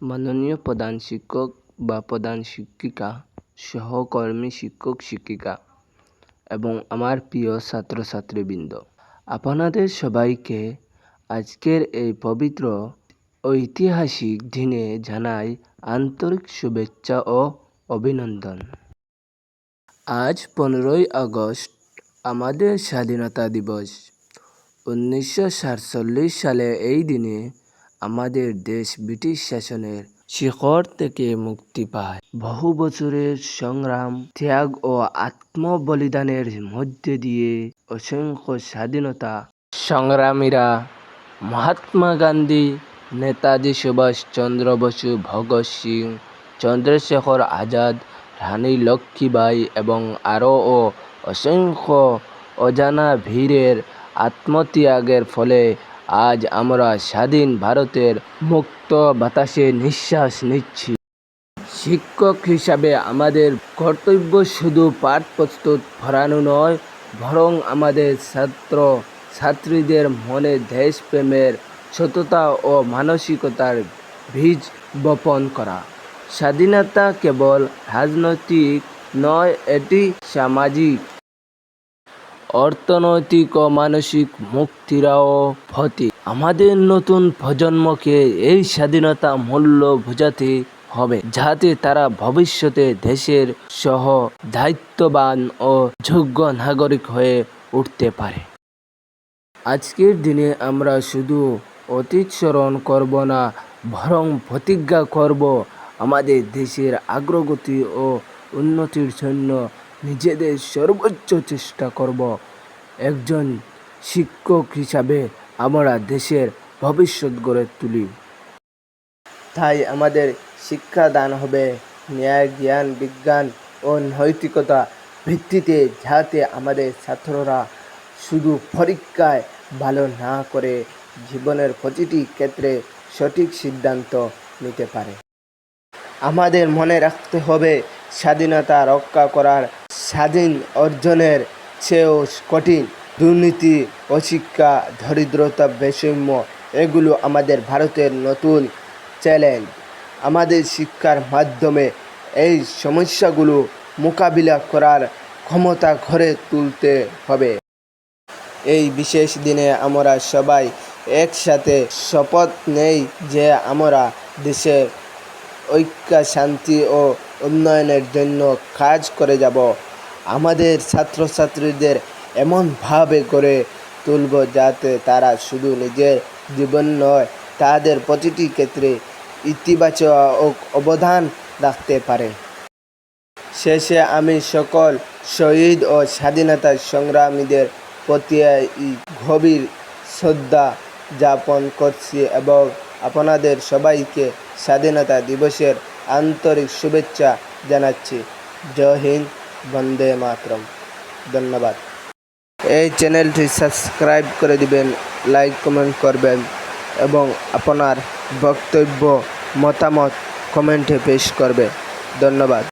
মাননীয় প্রধান শিক্ষক বা প্রধান শিক্ষিকা, সহকর্মী শিক্ষক, শিক্ষিকা এবং আমার প্রিয় ছাত্রছাত্রীবৃন্দ, আপনাদের সবাইকে আজকের এই পবিত্র ঐতিহাসিক দিনে জানাই আন্তরিক শুভেচ্ছা ও অভিনন্দন। আজ পনেরোই আগস্ট, আমাদের স্বাধীনতা দিবস। উনিশশো সাতচল্লিশ সালে এই দিনে আমাদের দেশ ব্রিটিশ শাসনের শিকড় থেকে মুক্তি পায়। বহু বছরের সংগ্রাম, ত্যাগ ও আত্মবলিদানের মধ্যে দিয়ে অসংখ্য স্বাধীনতা সংগ্রামীরা মহাত্মা গান্ধী, নেতাজি সুভাষচন্দ্র বসু, ভগৎ সিং, চন্দ্রশেখর আজাদ, রানী লক্ষ্মীবাই এবং আরও অসংখ্য অজানা বীরের আত্মত্যাগের ফলে আজ আমরা স্বাধীন ভারতের মুক্ত বাতাসে নিঃশ্বাস নিচ্ছি। শিক্ষক হিসাবে আমাদের কর্তব্য শুধু পাঠ প্রস্তুত পড়ানো নয়, বরং আমাদের ছাত্র, ছাত্রীদের মনে দেশপ্রেমের সততা ও মানসিকতার বীজ বপন করা। স্বাধীনতা কেবল রাজনৈতিক নয়, এটি সামাজিক অর্থনৈতিক ও মানসিক মুক্তিরও প্রতীক আমাদের নতুন প্রজন্মকে এই স্বাধীনতা মূল্য বোঝাতে হবে, যাতে তারা ভবিষ্যতে দেশের সহ দায়িত্ববান ও যোগ্য নাগরিক হয়ে উঠতে পারে। আজকের দিনে আমরা শুধু অতীত করব না, বরং প্রতিজ্ঞা করব আমাদের দেশের অগ্রগতি ও উন্নতির জন্য নিজেদের সর্বোচ্চ চেষ্টা করব। একজন শিক্ষক হিসাবে আমরা দেশের ভবিষ্যৎ গড়ে তুলি। তাই আমাদের শিক্ষাদান হবে। ন্যায়, জ্ঞান, বিজ্ঞান ও নৈতিকতা ভিত্তিতে যাতে আমাদের ছাত্ররা শুধু পরীক্ষায় ভালো না করে জীবনের প্রতিটি ক্ষেত্রে সঠিক সিদ্ধান্ত নিতে পারে। আমাদের মনে রাখতে হবে স্বাধীনতা রক্ষা করার স্বাধীন অর্জনের চেয়েও কঠিন। দুর্নীতি, অশিক্ষা, দরিদ্রতা, বৈষম্য, এগুলো আমাদের ভারতের নতুন চ্যালেঞ্জ। আমাদের শিক্ষার মাধ্যমে এই সমস্যাগুলো মোকাবিলা করার ক্ষমতা গড়ে তুলতে হবে। এই বিশেষ দিনে আমরা সবাই একসাথে শপথ নেই যে আমরা দেশের ঐক্য শান্তি ও উন্নয়নের জন্য কাজ করে যাব। আমাদের ছাত্রছাত্রীদের এমনভাবে করে তুলব যাতে তারা শুধু নিজের জীবন নয়, তাদের প্রতিটি ক্ষেত্রে ইতিবাচক অবদান রাখতে পারে। শেষে আমি সকল শহীদ ও স্বাধীনতা সংগ্রামীদের প্রতি গভীর শ্রদ্ধা যাপন করছি এবং আপনাদের সবাইকে স্বাধীনতা দিবসের আন্তরিক শুভেচ্ছা জানাচ্ছি। জয় হিন্দ। বন্দে মাতরম। ধন্যবাদ। এই চ্যানেলটি সাবস্ক্রাইব করে দিবেন, লাইক, কমেন্ট করবেন এবং আপনার বক্তব্য, মতামত কমেন্টে পেশ করবে। ধন্যবাদ।